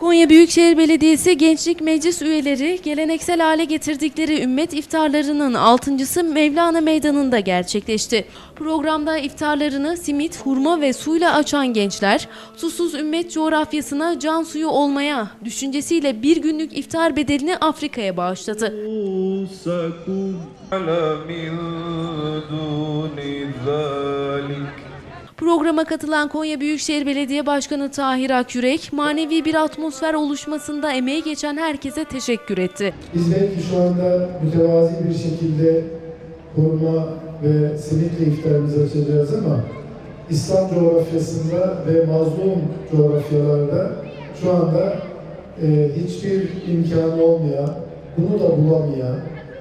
Konya Büyükşehir Belediyesi Gençlik Meclis üyeleri geleneksel hale getirdikleri ümmet iftarlarının altıncısı Mevlana Meydanı'nda gerçekleşti. Programda iftarlarını simit, hurma ve suyla açan gençler, susuz ümmet coğrafyasına can suyu olmaya düşüncesiyle bir günlük iftar bedelini Afrika'ya bağışladı. Programa katılan Konya Büyükşehir Belediye Başkanı Tahir Akyürek, manevi bir atmosfer oluşmasında emeği geçen herkese teşekkür etti. Biz belki şu anda mütevazi bir şekilde hurma ve simitle iftarımızı açacağız ama İslam coğrafyasında ve mazlum coğrafyalarda şu anda e, hiçbir imkanı olmayan, bunu da bulamayan,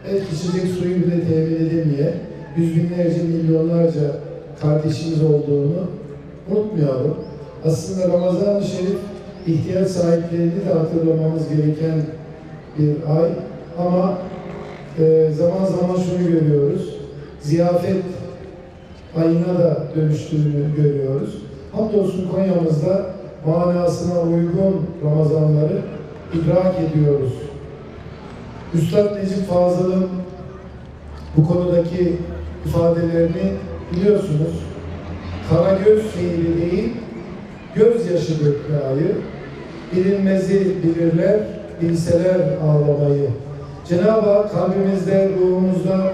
belki içecek suyu bile temin edemeyen yüz binlerce, milyonlarca kardeşimiz olduğunu unutmayalım. Aslında Ramazan-ı Şerif ihtiyaç sahiplerini de hatırlamamız gereken bir ay ama e, zaman zaman şunu görüyoruz. Ziyafet ayına da dönüştüğünü görüyoruz. Hamdolsun Konya'mızda manasına uygun Ramazanları idrak ediyoruz. Üstad Necip Fazıl'ın bu konudaki ifadelerini biliyorsunuz. Karagöz şehri değil, gözyaşı dökme ayı, bilinmezi bilirler, bilseler ağlamayı. Cenab-ı Hak kalbimizde, ruhumuzda,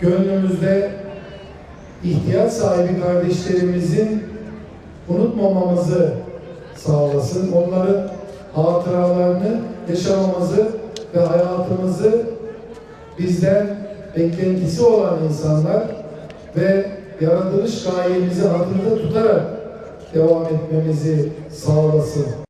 gönlümüzde ihtiyaç sahibi kardeşlerimizin unutmamamızı sağlasın. Onların hatıralarını yaşamamızı ve hayatımızı bizden beklentisi olan insanlar ve yaratılış gayemizi hatırda tutarak devam etmemizi sağlasın.